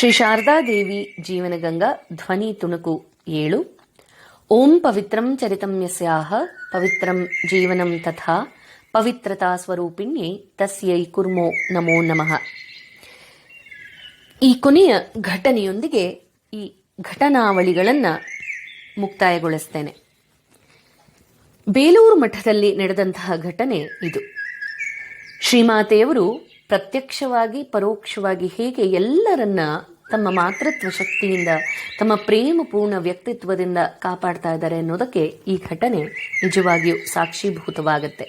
ಶ್ರೀ ಶಾರದಾದೇವಿ ಜೀವನಗಂಗಾ ಧ್ವನಿ ತುಣುಕು ಏಳು. ಓಂ ಪವಿತ್ರಂ ಚರಿತಂ ಯಸ್ಯಾಹ ಪವಿತ್ರಂ ಜೀವನಂ ತಥಾ, ಪವಿತ್ರತಾ ಸ್ವರೂಪಿಣ್ಯೆ ತಸ್ಯೈ ಕುರ್ಮೋ ನಮೋ ನಮಃ. ಈ ಕೊನೆಯ ಘಟನೆಯೊಂದಿಗೆ ಈ ಘಟನಾವಳಿಗಳನ್ನು ಮುಕ್ತಾಯಗೊಳಿಸ್ತೇನೆ. ಬೇಲೂರು ಮಠದಲ್ಲಿ ನಡೆದಂತಹ ಘಟನೆ ಇದು. ಶ್ರೀಮಾತೆಯವರು ಪ್ರತ್ಯಕ್ಷವಾಗಿ, ಪರೋಕ್ಷವಾಗಿ ಹೇಗೆ ಎಲ್ಲರನ್ನ ತಮ್ಮ ಮಾತೃತ್ವ ಶಕ್ತಿಯಿಂದ, ತಮ್ಮ ಪ್ರೇಮಪೂರ್ಣ ವ್ಯಕ್ತಿತ್ವದಿಂದ ಕಾಪಾಡ್ತಾ ಇದ್ದಾರೆ ಅನ್ನೋದಕ್ಕೆ ಈ ಘಟನೆ ನಿಜವಾಗಿಯೂ ಸಾಕ್ಷೀಭೂತವಾಗುತ್ತೆ.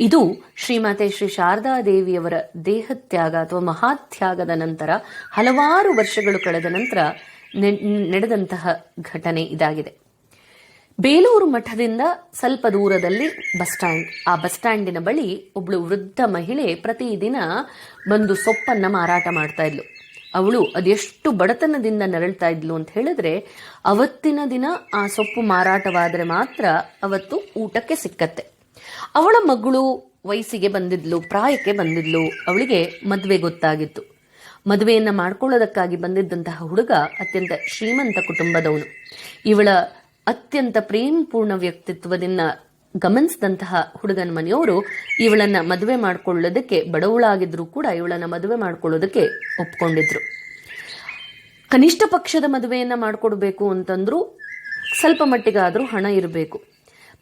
ಇದು ಶ್ರೀಮಾತೆ ಶ್ರೀ ಶಾರದಾ ದೇವಿಯವರ ದೇಹತ್ಯಾಗ ಅಥವಾ ಮಹಾತ್ಯಾಗದ ನಂತರ, ಹಲವಾರು ವರ್ಷಗಳು ಕಳೆದ ನಂತರ ನಡೆದಂತಹ ಘಟನೆ ಇದಾಗಿದೆ. ಬೇಲೂರು ಮಠದಿಂದ ಸ್ವಲ್ಪ ದೂರದಲ್ಲಿ ಬಸ್ ಸ್ಟ್ಯಾಂಡ್. ಆ ಬಸ್ ಸ್ಟ್ಯಾಂಡಿನ ಬಳಿ ಒಬ್ಳು ವೃದ್ಧ ಮಹಿಳೆ ಪ್ರತಿದಿನ ಬಂದು ಸೊಪ್ಪನ್ನ ಮಾರಾಟ ಮಾಡ್ತಾ ಇದ್ಲು. ಅವಳು ಅದೆಷ್ಟು ಬಡತನದಿಂದ ನರಳ್ತಾ ಇದ್ಲು ಅಂತ ಹೇಳಿದ್ರೆ ಅವತ್ತಿನ ದಿನ ಆ ಸೊಪ್ಪು ಮಾರಾಟವಾದರೆ ಮಾತ್ರ ಅವತ್ತು ಊಟಕ್ಕೆ ಸಿಕ್ಕತ್ತೆ. ಅವಳ ಮಗಳು ವಯಸ್ಸಿಗೆ ಬಂದಿದ್ಲು, ಪ್ರಾಯಕ್ಕೆ ಬಂದಿದ್ಲು, ಅವಳಿಗೆ ಮದುವೆ ಗೊತ್ತಾಗಿತ್ತು. ಮದುವೆಯನ್ನ ಮಾಡ್ಕೊಳ್ಳೋದಕ್ಕಾಗಿ ಬಂದಿದ್ದಂತಹ ಹುಡುಗ ಅತ್ಯಂತ ಶ್ರೀಮಂತ ಕುಟುಂಬದವನು. ಇವಳ ಅತ್ಯಂತ ಪ್ರೇಮಪೂರ್ಣ ವ್ಯಕ್ತಿತ್ವದಿಂದ ಗಮನಿಸಿದಂತಹ ಹುಡುಗನ ಮನೆಯವರು ಇವಳನ್ನ ಮದುವೆ ಮಾಡ್ಕೊಳ್ಳೋದಕ್ಕೆ ಬಡವಳಾಗಿದ್ರು ಕೂಡ ಇವಳನ್ನ ಮದುವೆ ಮಾಡ್ಕೊಳ್ಳೋದಕ್ಕೆ ಒಪ್ಕೊಂಡಿದ್ರು. ಕನಿಷ್ಠ ಪಕ್ಷದ ಮದುವೆಯನ್ನ ಮಾಡಿಕೊಡ್ಬೇಕು ಅಂತಂದ್ರು ಸ್ವಲ್ಪ ಮಟ್ಟಿಗಾದ್ರೂ ಹಣ ಇರಬೇಕು.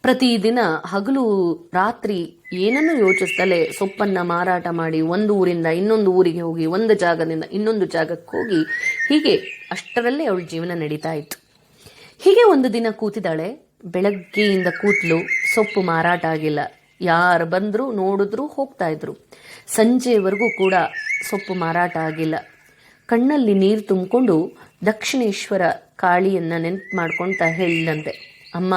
ಪ್ರತಿದಿನ ಹಗಲು ರಾತ್ರಿ ಏನನ್ನು ಯೋಚಿಸ್ತಲೇ ಸೊಪ್ಪನ್ನ ಮಾರಾಟ ಮಾಡಿ ಒಂದು ಊರಿಂದ ಇನ್ನೊಂದು ಊರಿಗೆ ಹೋಗಿ ಒಂದು ಜಾಗದಿಂದ ಇನ್ನೊಂದು ಜಾಗಕ್ಕೆ ಹೋಗಿ ಹೀಗೆ ಅಷ್ಟರಲ್ಲೇ ಅವಳ ಜೀವನ ನಡೀತಾ ಇತ್ತು. ಹೀಗೆ ಒಂದು ದಿನ ಕೂತಿದ್ದಾಳೆ. ಬೆಳಗ್ಗೆಯಿಂದ ಕೂತ್ಲು. ಸೊಪ್ಪು ಮಾರಾಟ ಆಗಿಲ್ಲ. ಯಾರು ಬಂದ್ರು ನೋಡಿದ್ರು ಹೋಗ್ತಾ ಇದ್ರು. ಸಂಜೆವರೆಗೂ ಕೂಡ ಸೊಪ್ಪು ಮಾರಾಟ ಆಗಿಲ್ಲ. ಕಣ್ಣಲ್ಲಿ ನೀರು ತುಂಬಿಕೊಂಡು ದಕ್ಷಿಣೇಶ್ವರ ಕಾಳಿಯನ್ನು ನೆನ್ಪು ಮಾಡ್ಕೊಂತ ಹೇಳಿದಂತೆ. ಅಮ್ಮ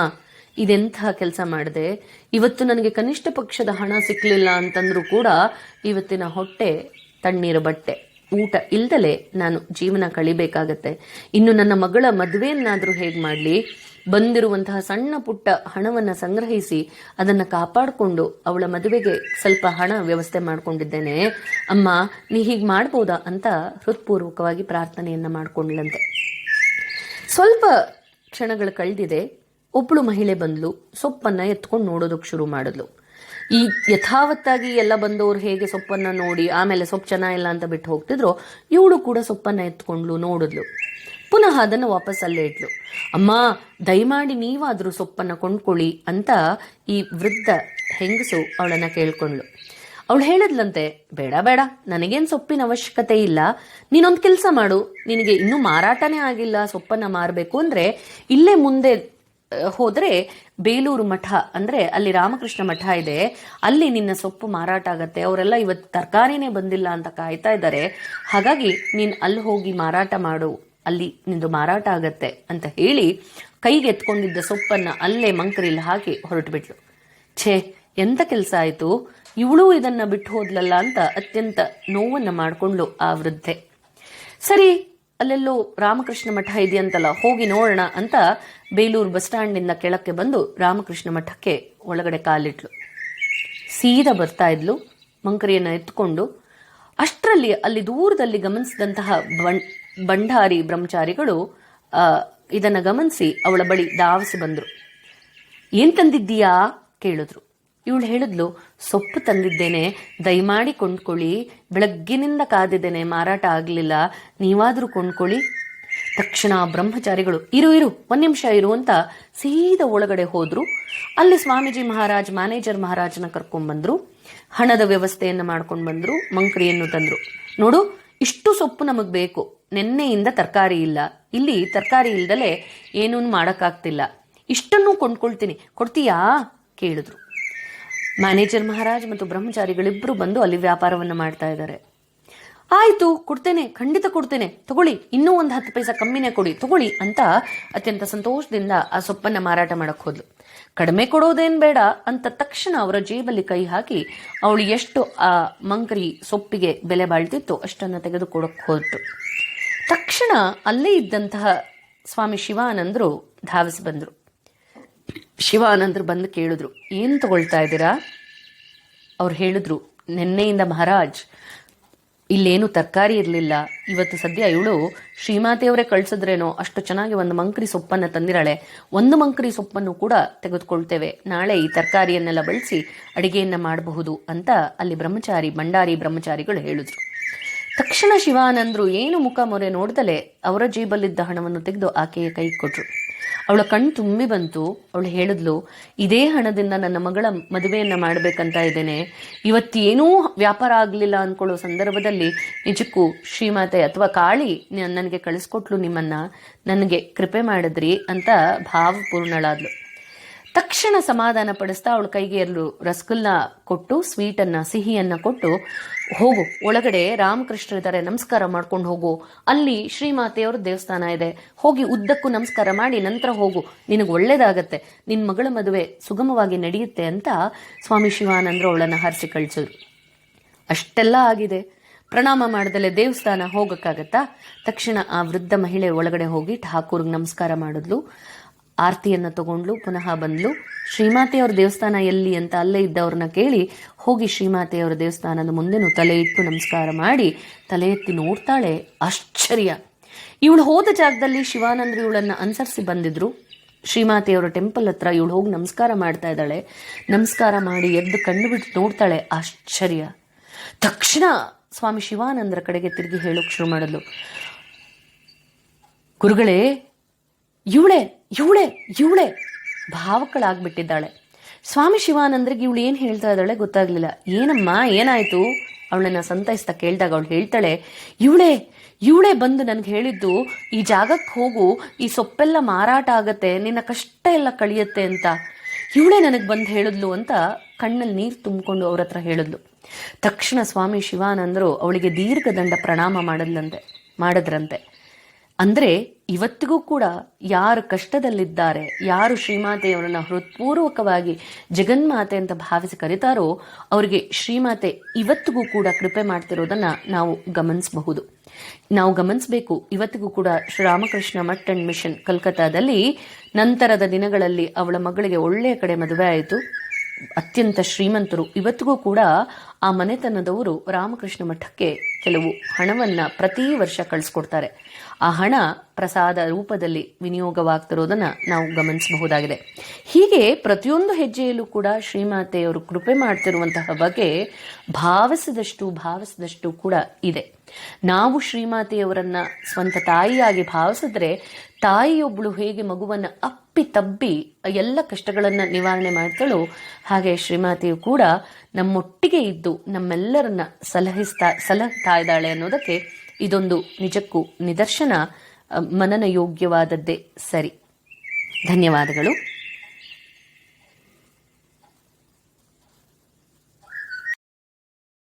ಇದೆಂತಹ ಕೆಲಸ ಮಾಡಿದೆ? ಇವತ್ತು ನನಗೆ ಕನಿಷ್ಠ ಪಕ್ಷದ ಹಣ ಸಿಕ್ಕಲಿಲ್ಲ ಅಂತಂದ್ರೂ ಕೂಡ ಇವತ್ತಿನ ಹೊಟ್ಟೆ ತಣ್ಣೀರು ಬಟ್ಟೆ. ಊಟ ಇಲ್ದಲೆ ನಾನು ಜೀವನ ಕಳಿಬೇಕಾಗತ್ತೆ. ಇನ್ನು ನನ್ನ ಮಗಳ ಮದುವೆಯನ್ನಾದ್ರೂ ಹೇಗೆ ಮಾಡಲಿ? ಬಂದಿರುವಂತಹ ಸಣ್ಣ ಪುಟ್ಟ ಹಣವನ್ನ ಸಂಗ್ರಹಿಸಿ ಅದನ್ನ ಕಾಪಾಡಿಕೊಂಡು ಅವಳ ಮದುವೆಗೆ ಸ್ವಲ್ಪ ಹಣ ವ್ಯವಸ್ಥೆ ಮಾಡ್ಕೊಂಡಿದ್ದೇನೆ. ಅಮ್ಮ, ನೀ ಹೀಗೆ ಮಾಡ್ಬೋದಾ ಅಂತ ಹೃತ್ಪೂರ್ವಕವಾಗಿ ಪ್ರಾರ್ಥನೆಯನ್ನ ಮಾಡಿಕೊಂಡ್ಲಂತೆ ಸ್ವಲ್ಪ ಕ್ಷಣಗಳು ಕಳೆದಿದೆ. ಒಬ್ಬಳು ಮಹಿಳೆ ಬಂದ್ಲು. ಸೊಪ್ಪನ್ನ ಎತ್ಕೊಂಡು ನೋಡೋದಕ್ಕೆ ಶುರು ಮಾಡಿದ್ಲು. ಈ ಯಥಾವತ್ತಾಗಿ ಎಲ್ಲ ಬಂದವರು ಹೇಗೆ ಸೊಪ್ಪನ್ನ ನೋಡಿ, ಆಮೇಲೆ ಸೊಪ್ಪು ಚೆನ್ನಾಗಿಲ್ಲ ಅಂತ ಬಿಟ್ಟು ಹೋಗ್ತಿದ್ರು, ಇವಳು ಕೂಡ ಸೊಪ್ಪನ್ನ ಎತ್ಕೊಂಡ್ಲು, ನೋಡಿದ್ಲು. ಪುನಃ ಅದನ್ನು ವಾಪಸ್ ಅಲ್ಲೇ ಇಟ್ಲು. ಅಮ್ಮ, ದಯಮಾಡಿ ನೀವಾದರೂ ಸೊಪ್ಪನ್ನ ಕೊಂಡ್ಕೊಳ್ಳಿ ಅಂತ ಈ ವೃದ್ಧ ಹೆಂಗಸು ಅವಳನ್ನ ಕೇಳ್ಕೊಂಡ್ಲು ಅವಳು ಹೇಳಿದ್ಲಂತೆ, ಬೇಡ ಬೇಡ, ನನಗೇನು ಸೊಪ್ಪಿನ ಅವಶ್ಯಕತೆ ಇಲ್ಲ. ನೀನೊಂದು ಕೆಲಸ ಮಾಡು. ನಿನಗೆ ಇನ್ನೂ ಮಾರಾಟನೇ ಆಗಿಲ್ಲ ಸೊಪ್ಪನ್ನ ಮಾರಬೇಕು ಅಂದರೆ, ಇಲ್ಲೇ ಮುಂದೆ ಹೋದ್ರೆ ಬೇಲೂರು ಮಠ, ಅಂದ್ರೆ ಅಲ್ಲಿ ರಾಮಕೃಷ್ಣ ಮಠ ಇದೆ. ಅಲ್ಲಿ ನಿನ್ನ ಸೊಪ್ಪು ಮಾರಾಟ ಆಗತ್ತೆ. ಅವರೆಲ್ಲ ಇವತ್ತು ತರಕಾರಿನೇ ಬಂದಿಲ್ಲ ಅಂತ ಕಾಯ್ತಾ ಇದ್ದಾರೆ. ಹಾಗಾಗಿ ನೀನ್ ಅಲ್ಲಿ ಹೋಗಿ ಮಾರಾಟ ಮಾಡು. ಅಲ್ಲಿ ನಿಂದು ಮಾರಾಟ ಆಗತ್ತೆ ಅಂತ ಹೇಳಿ ಕೈಗೆ ಎತ್ಕೊಂಡಿದ್ದ ಸೊಪ್ಪನ್ನ ಅಲ್ಲೇ ಮಂಕರಿಲ್ ಹಾಕಿ ಹೊರಟುಬಿಟ್ಲು. ಛೇ, ಎಂತ ಕೆಲಸ ಆಯಿತು? ಇವಳು ಇದನ್ನ ಬಿಟ್ಟು ಹೋದ್ಲಲ್ಲ ಅಂತ ಅತ್ಯಂತ ನೋವನ್ನ ಮಾಡಿಕೊಂಡ್ಲು ಆ ವೃದ್ಧೆ. ಸರಿ ಅಲ್ಲೆಲ್ಲೋ ರಾಮಕೃಷ್ಣ ಮಠ ಇದೆಯಂತಲ್ಲ, ಹೋಗಿ ನೋಡೋಣ ಅಂತ ಬೇಲೂರು ಬಸ್ ಸ್ಟ್ಯಾಂಡಿಂದ ಕೆಳಕ್ಕೆ ಬಂದು ರಾಮಕೃಷ್ಣ ಮಠಕ್ಕೆ ಒಳಗಡೆ ಕಾಲಿಟ್ಲು. ಸೀದಾ ಬರ್ತಾ ಇದ್ಲು, ಮಂಕರಿಯನ್ನ ಎತ್ಕೊಂಡು. ಅಷ್ಟರಲ್ಲಿ ಅಲ್ಲಿ ದೂರದಲ್ಲಿ ಗಮನಿಸಿದಂತಹ ಬಂಡಾರಿ ಬ್ರಹ್ಮಚಾರಿಗಳು ಇದನ್ನ ಗಮನಿಸಿ ಅವಳ ಬಳಿ ಧಾವಿಸಿ ಬಂದರು. ಏನ್ ತಂದಿದ್ದೀಯಾ? ಕೇಳಿದ್ರು. ಇವಳು ಹೇಳಿದ್ಲು, ಸೊಪ್ಪು ತಂದಿದ್ದೇನೆ, ದಯಮಾಡಿ ಕೊಂಡ್ಕೊಳ್ಳಿ. ಬೆಳಗ್ಗಿನಿಂದ ಕಾದಿದ್ದೇನೆ, ಮಾರಾಟ ಆಗ್ಲಿಲ್ಲ. ನೀವಾದ್ರೂ ಕೊಂಡ್ಕೊಳ್ಳಿ. ತಕ್ಷಣ ಬ್ರಹ್ಮಚಾರಿಗಳು, ಇರು ಇರು, ಒಂದ್ ನಿಮಿಷ ಇರು ಅಂತ ಸೀದಾ ಒಳಗಡೆ ಹೋದ್ರು. ಅಲ್ಲಿ ಸ್ವಾಮೀಜಿ ಮಹಾರಾಜ್, ಮ್ಯಾನೇಜರ್ ಮಹಾರಾಜನ ಕರ್ಕೊಂಡ್ ಬಂದ್ರು. ಹಣದ ವ್ಯವಸ್ಥೆಯನ್ನ ಮಾಡ್ಕೊಂಡ್ ಬಂದ್ರು, ಮಂಕ್ರಿಯನ್ನು ತಂದ್ರು. ನೋಡು, ಇಷ್ಟು ಸೊಪ್ಪು ನಮಗ್ ಬೇಕು. ನಿನ್ನೆಯಿಂದ ತರಕಾರಿ ಇಲ್ಲ. ಇಲ್ಲಿ ತರಕಾರಿ ಇಲ್ದಲೆ ಏನೂ ಮಾಡಕ್ಕಾಗ್ತಿಲ್ಲ. ಇಷ್ಟನ್ನು ಕೊಂಡ್ಕೊಳ್ತೀನಿ. ಕೊಡ್ತೀಯಾ? ಕೇಳಿದ್ರು. ಮ್ಯಾನೇಜರ್ ಮಹಾರಾಜ್ ಮತ್ತು ಬ್ರಹ್ಮಚಾರಿಗಳಿಬ್ಬರು ಬಂದು ಅಲ್ಲಿ ವ್ಯಾಪಾರವನ್ನು ಮಾಡ್ತಾ ಇದ್ದಾರೆ. ಆಯಿತು, ಕೊಡ್ತೇನೆ, ಖಂಡಿತ ಕೊಡ್ತೇನೆ. ತಗೊಳ್ಳಿ, ಇನ್ನೂ ಒಂದು ಹತ್ತು ಪೈಸಾ ಕಮ್ಮಿನೇ ಕೊಡಿ. ತಗೊಳ್ಳಿ ಅಂತ ಅತ್ಯಂತ ಸಂತೋಷದಿಂದ ಆ ಸೊಪ್ಪನ್ನು ಮಾರಾಟ ಮಾಡಕ್ಕೆ ಹೋದ್ಲು. ಕಡಿಮೆ ಕೊಡೋದೇನು ಬೇಡ ಅಂತ ತಕ್ಷಣ ಅವರ ಜೇಬಲ್ಲಿ ಕೈ ಹಾಕಿ ಅವಳು ಎಷ್ಟು ಆ ಮಂಕರಿ ಸೊಪ್ಪಿಗೆ ಬೆಲೆ ಬಾಳ್ತಿತ್ತು ಅಷ್ಟನ್ನು ತೆಗೆದುಕೊಡಕ್ಕೆ ಹೋದ್ರು. ತಕ್ಷಣ ಅಲ್ಲೇ ಇದ್ದಂತಹ ಸ್ವಾಮಿ ಶಿವಾನಂದರು ಧಾವಿಸಿ ಬಂದ್ರು. ಶಿವಾನಂದರು ಬಂದು ಕೇಳಿದ್ರು, ಏನು ತಗೊಳ್ತಾ ಇದ್ದೀರಾ? ಅವ್ರು ಹೇಳಿದ್ರು, ನಿನ್ನೆಯಿಂದ ಮಹಾರಾಜ್, ಇಲ್ಲೇನು ತರಕಾರಿ ಇರಲಿಲ್ಲ. ಇವತ್ತು ಸದ್ಯ ಇವಳು ಶ್ರೀಮಾತೆಯವರೇ ಕಳ್ಸಿದ್ರೇನೋ, ಅಷ್ಟು ಚೆನ್ನಾಗಿ ಒಂದು ಮಂಕ್ರಿ ಸೊಪ್ಪನ್ನು ತಂದಿರಾಳೆ. ಒಂದು ಮಂಕರಿ ಸೊಪ್ಪನ್ನು ಕೂಡ ತೆಗೆದುಕೊಳ್ತೇವೆ. ನಾಳೆ ಈ ತರಕಾರಿಯನ್ನೆಲ್ಲ ಬಳಸಿ ಅಡಿಗೆಯನ್ನು ಮಾಡಬಹುದು ಅಂತ ಅಲ್ಲಿ ಬ್ರಹ್ಮಚಾರಿ, ಭಂಡಾರಿ ಬ್ರಹ್ಮಚಾರಿಗಳು ಹೇಳಿದ್ರು. ತಕ್ಷಣ ಶಿವಾನಂದರು ಏನು ಮುಖ ಮೊರೆ ನೋಡ್ದಲೆ ಅವರ ಜೇಬಲ್ಲಿದ್ದ ಹಣವನ್ನು ತೆಗೆದು ಆಕೆಯ ಕೈ ಕೊಟ್ರು. ಅವಳ ಕಣ್ ತುಂಬಿ ಬಂತು. ಅವಳು ಹೇಳಿದ್ಲು, ಇದೇ ಹಣದಿಂದ ನನ್ನ ಮಗಳ ಮದುವೆಯನ್ನ ಮಾಡ್ಬೇಕಂತ ಇದ್ದೇನೆ. ಇವತ್ತೇನೂ ವ್ಯಾಪಾರ ಆಗಲಿಲ್ಲ ಅನ್ಕೊಳ್ಳೋ ಸಂದರ್ಭದಲ್ಲಿ ನಿಜಕ್ಕೂ ಶ್ರೀಮಾತೆ ಅಥವಾ ಕಾಳಿ ನನಗೆ ಕಳಿಸ್ಕೊಟ್ಲು ನಿಮ್ಮನ್ನ. ನನಗೆ ಕೃಪೆ ಮಾಡಿದ್ರಿ ಅಂತ ಭಾವಪೂರ್ಣಳಾದ್ಲು. ತಕ್ಷಣ ಸಮಾಧಾನ ಪಡಿಸ್ತಾ ಅವಳ ಕೈಗೆ ಎರಡು ರಸಗುಲ್ಲ ಕೊಟ್ಟು ಸ್ವೀಟನ್ನ ಸಿಹಿಯನ್ನ ಕೊಟ್ಟು, ಹೋಗು. ಒಳಗಡೆ ರಾಮಕೃಷ್ಣ ಇದ್ದಾರೆ. ನಮಸ್ಕಾರ ಮಾಡ್ಕೊಂಡು ಹೋಗು. ಅಲ್ಲಿ ಶ್ರೀಮಾತೆಯವ್ರ ದೇವಸ್ಥಾನ ಇದೆ. ಹೋಗಿ ಉದ್ದಕ್ಕೂ ನಮಸ್ಕಾರ ಮಾಡಿ, ನಂತರ ಹೋಗು. ನಿನಗೆ ಒಳ್ಳೇದಾಗತ್ತೆ. ನಿನ್ ಮಗಳ ಮದುವೆ ಸುಗಮವಾಗಿ ನಡೆಯುತ್ತೆ ಅಂತ ಸ್ವಾಮಿ ಶಿವಾನಂದರು ಅವಳನ್ನ ಹರಿಸಿ ಕಳಿಸಿದ್ರು. ಅಷ್ಟೆಲ್ಲ ಆಗಿದೆ. ಪ್ರಣಾಮ ಮಾಡ್ದಲೆ ದೇವಸ್ಥಾನ ಹೋಗಕ್ಕಾಗತ್ತಾ? ತಕ್ಷಣ ಆ ವೃದ್ಧ ಮಹಿಳೆ ಒಳಗಡೆ ಹೋಗಿ ಠಾಕೂರ್ಗೆ ನಮಸ್ಕಾರ ಮಾಡಿದ್ಲು. ಆರತಿಯನ್ನ ತಗೊಂಡ್ಲು, ಪುನಃ ಬಂದ್ಲು. ಶ್ರೀಮಾತೆಯವ್ರ ದೇವಸ್ಥಾನ ಎಲ್ಲಿ ಅಂತ ಅಲ್ಲೇ ಇದ್ದವ್ರನ್ನ ಕೇಳಿ ಹೋಗಿ ಶ್ರೀಮಾತೆಯವರ ದೇವಸ್ಥಾನದ ಮುಂದೆನೂ ತಲೆ ಇಟ್ಟು ನಮಸ್ಕಾರ ಮಾಡಿ, ತಲೆ ಎತ್ತಿ ನೋಡ್ತಾಳೆ, ಆಶ್ಚರ್ಯ. ಇವಳು ಹೋದ ಜಾಗದಲ್ಲಿ ಶಿವಾನಂದ್ರ ಇವಳನ್ನ ಅನುಸರಿಸಿ ಬಂದಿದ್ರು. ಶ್ರೀಮಾತೆಯವರ ಟೆಂಪಲ್ ಹತ್ರ ಇವಳು ಹೋಗಿ ನಮಸ್ಕಾರ ಮಾಡ್ತಾ ಇದ್ದಾಳೆ. ನಮಸ್ಕಾರ ಮಾಡಿ ಎದ್ದು ಕಣ್ಣು ಬಿಟ್ಟು ನೋಡ್ತಾಳೆ, ಆಶ್ಚರ್ಯ. ತಕ್ಷಣ ಸ್ವಾಮಿ ಶಿವಾನಂದರ ಕಡೆಗೆ ತಿರುಗಿ ಹೇಳೋಕ್ ಶುರು ಮಾಡಲು ಗುರುಗಳೇ ಇವಳೆ ಇವಳೆ ಇವಳೆ. ಭಾವಕ್ಕಳಾಗ್ಬಿಟ್ಟಿದ್ದಾಳೆ. ಸ್ವಾಮಿ ಶಿವಾನಂದ್ರಿಗೆ ಇವಳು ಏನು ಹೇಳ್ತಾ ಇದ್ದಾಳೆ ಗೊತ್ತಾಗ್ಲಿಲ್ಲ. ಏನಮ್ಮ, ಏನಾಯ್ತು? ಅವಳನ್ನ ಸಂತೈಸ್ತಾ ಕೇಳಿದಾಗ ಅವಳು ಹೇಳ್ತಾಳೆ, ಇವಳೆ ಇವಳೆ ಬಂದು ನನಗೆ ಹೇಳಿದ್ದು, ಈ ಜಾಗಕ್ಕೆ ಹೋಗು, ಈ ಸೊಪ್ಪೆಲ್ಲ ಮಾರಾಟ ಆಗತ್ತೆ, ನಿನ್ನ ಕಷ್ಟ ಎಲ್ಲ ಕಳಿಯತ್ತೆ ಅಂತ. ಇವಳೆ ನನಗೆ ಬಂದು ಹೇಳಿದ್ಲು ಅಂತ ಕಣ್ಣಲ್ಲಿ ನೀರು ತುಂಬಿಕೊಂಡು ಅವ್ರ ಹತ್ರ ಹೇಳಿದ್ಲು. ತಕ್ಷಣ ಸ್ವಾಮಿ ಶಿವಾನಂದರು ಅವಳಿಗೆ ದೀರ್ಘದಂಡ ಪ್ರಣಾಮ ಮಾಡದ್ಲಂತೆ, ಮಾಡಿದ್ರಂತೆ. ಅಂದ್ರೆ ಇವತ್ತಿಗೂ ಕೂಡ ಯಾರು ಕಷ್ಟದಲ್ಲಿದ್ದಾರೆ, ಯಾರು ಶ್ರೀಮಾತೆಯವರನ್ನ ಹೃತ್ಪೂರ್ವಕವಾಗಿ ಜಗನ್ಮಾತೆ ಅಂತ ಭಾವಿಸಿ ಕರೀತಾರೋ ಅವರಿಗೆ ಶ್ರೀಮಾತೆ ಇವತ್ತಿಗೂ ಕೂಡ ಕೃಪೆ ಮಾಡ್ತಿರೋದನ್ನ ನಾವು ಗಮನಿಸಬಹುದು. ನಾವು ಗಮನಿಸಬೇಕು, ಇವತ್ತಿಗೂ ಕೂಡ ಶ್ರೀರಾಮಕೃಷ್ಣ ಮಠ್ ಅಂಡ್ ಮಿಷನ್ ಕಲ್ಕತ್ತಾದಲ್ಲಿ ನಂತರದ ದಿನಗಳಲ್ಲಿ ಅವಳ ಮಗಳಿಗೆ ಒಳ್ಳೆಯ ಕಡೆ ಮದುವೆ ಆಯಿತು. ಅತ್ಯಂತ ಶ್ರೀಮಂತರು, ಇವತ್ತಿಗೂ ಕೂಡ ಆ ಮನೆತನದವರು ರಾಮಕೃಷ್ಣ ಮಠಕ್ಕೆ ಕೆಲವು ಹಣವನ್ನ ಪ್ರತಿ ವರ್ಷ ಕಳಿಸ್ಕೊಡ್ತಾರೆ. ಆ ಹಣ ಪ್ರಸಾದ ರೂಪದಲ್ಲಿ ವಿನಿಯೋಗವಾಗ್ತಿರೋದನ್ನ ನಾವು ಗಮನಿಸಬಹುದಾಗಿದೆ. ಹೀಗೆ ಪ್ರತಿಯೊಂದು ಹೆಜ್ಜೆಯಲ್ಲೂ ಕೂಡ ಶ್ರೀಮಾತೆಯವರು ಕೃಪೆ ಮಾಡ್ತಿರುವಂತಹ ಬಗ್ಗೆ ಭಾವಿಸಿದಷ್ಟು ಭಾವಿಸಿದಷ್ಟು ಕೂಡ ಇದೆ. ನಾವು ಶ್ರೀಮಾತೆಯವರನ್ನ ಸ್ವಂತ ತಾಯಿಯಾಗಿ ಭಾವಿಸಿದ್ರೆ ತಾಯಿಯೊಬ್ಬಳು ಹೇಗೆ ಮಗುವನ್ನ ಅಪ್ಪಿ ತಬ್ಬಿ ಎಲ್ಲ ಕಷ್ಟಗಳನ್ನ ನಿವಾರಣೆ ಮಾಡ್ತಾಳೋ ಹಾಗೆ ಶ್ರೀಮಾತೆಯು ಕೂಡ ನಮ್ಮೊಟ್ಟಿಗೆ ಇದ್ದು ನಮ್ಮೆಲ್ಲರನ್ನ ಸಲಹಿಸ್ತಾ ಸಲಹ್ತಾ ಇದ್ದಾಳೆ ಅನ್ನೋದಕ್ಕೆ ಇದೊಂದು ನಿಜಕ್ಕೂ ನಿದರ್ಶನ ಮನನ ಯೋಗ್ಯವಾದದ್ದೇ ಸರಿ. ಧನ್ಯವಾದಗಳು.